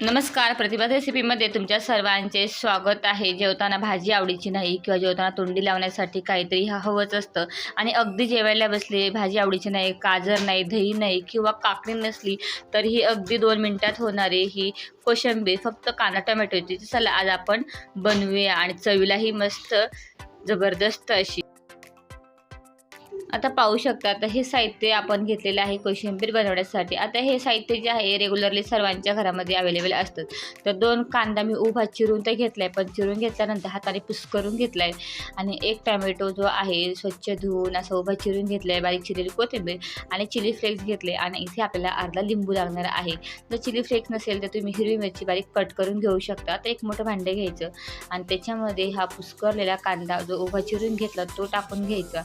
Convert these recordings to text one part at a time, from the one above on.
नमस्कार प्रतिभा रेसिपीमध्ये तुमच्या सर्वांचे स्वागत आहे. जेवताना भाजी आवडीची नाही किंवा जेवताना तोंडी लावण्यासाठी काहीतरी हा हवंच असतं. आणि अगदी जेवायला बसले भाजी आवडीची नाही गाजर नाही दही नाही किंवा काकडी नसली तर ही अगदी दोन मिनटात होणारी ही कोशिंबीर फक्त कांदा टोमॅटोची. चला आज आपण बनवूया आणि चवीलाही मस्त जबरदस्त अशी. आता पाहू शकता आता हे साहित्य आपण घेतलेलं आहे कोशिंबीर बनवण्यासाठी. आता हे साहित्य जे आहे रेग्युलरली सर्वांच्या घरामध्ये अवेलेबल असतं. तर दोन कांदा मी उभा चिरून तर घेतला आहे पण चिरून घेतल्यानंतर हाताने पुस करून घेतला आहे आणि एक टॅमॅटो जो आहे स्वच्छ धुवून असं उभा चिरून घेतला आहे बारीक चिरलेली कोथिंबीर आणि चिली फ्लेक्स घेतले. आणि इथे आपल्याला अर्धा लिंबू लागणार आहे. जर चिली फ्लेक्स नसेल तर तुम्ही हिरवी मिरची बारीक कट करून घेऊ शकता. आता एक मोठं भांडे घ्यायचं. आणि त्याच्यामध्ये हा पुस्करलेला कांदा जो उभा चिरून घेतला तो टाकून घ्यायचा.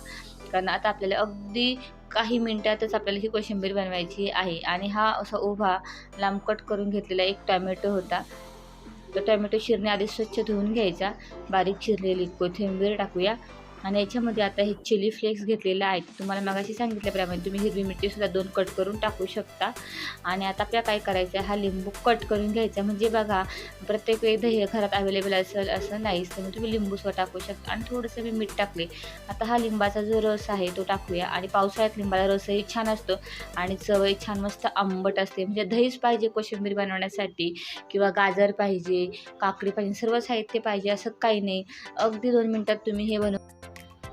कारण आता आपल्याला अगदी काही मिनटातच आपल्याला ही कोशिंबीर बनवायची आहे. आणि हा असा उभा लांब कट करून घेतलेला एक टॅमॅटो होता. तो टॅमॅटो शिरण्याआधी आधी स्वच्छ धुवून घ्यायचा. बारीक चिरलेली कोथिंबीर टाकूया. आणि याच्यामध्ये आता हे चिली फ्लेक्स घेतलेले आहेत. तुम्हाला मगाशी सांगितल्याप्रमाणे तुम्ही हिरवी मिरचीसुद्धा दोन कट करून टाकू शकता. आणि आता आपल्याला काय करायचं आहे? हा लिंबू कट करून घ्यायचा. म्हणजे बघा प्रत्येक वेळी दही घरात अवेलेबल असेल असं नाहीच. तर तुम्ही लिंबूसुद्धा टाकू शकता. आणि थोडंसं मी मीठ टाकले. आता हा लिंबाचा जो रस आहे तो टाकूया. आणि पावसाळ्यात लिंबाचा रसही छान असतो. आणि चवही छान मस्त आंबट असते. म्हणजे दहीच पाहिजे कोशिंबीर बनवण्यासाठी. किंवा गाजर पाहिजे काकडी पाहिजे सर्व साहित्य पाहिजे असं काही नाही. अगदी दोन मिनटात तुम्ही हे बनव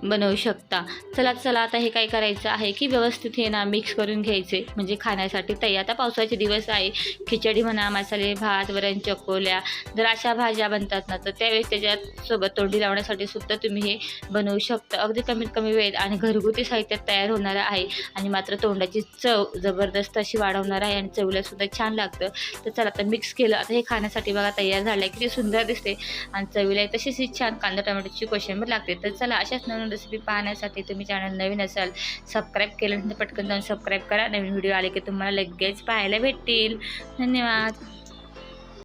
बनवू शकता. चला चला आता हे काय करायचं आहे की व्यवस्थित हे ना मिक्स करून घ्यायचे. म्हणजे खाण्यासाठी तयार. आता पावसाचे दिवस आहे. खिचडी म्हणा मसाले भात वरण चकोल्या जर अशा भाज्या बनतात ना तर त्यावेळेस त्याच्यात सोबत तोंडी लावण्यासाठी सुद्धा तुम्ही हे बनवू शकता. अगदी कमीत कमी वेळेत आणि घरगुती साहित्यात तयार होणार आहे. आणि मात्र तोंडाची चव जबरदस्त अशी वाढवणार आहे आणि चवीला सुद्धा छान लागतं. तर चला आता मिक्स केलं. आता हे खाण्यासाठी बघा तयार झालं आहे किती सुंदर दिसते. आणि चवीला तशीच ही छान कांदा टोमॅटोची कोशिंबीर लागते. तर चला अशाच नवीन रेसिपी पाहण्यासाठी तुम्ही चॅनल नवीन असाल सबस्क्राईब केल्यानंतर पटकन जाऊन सबस्क्राईब करा. नवीन व्हिडिओ आले की तुम्हाला लगेच पाहायला भेटतील. धन्यवाद.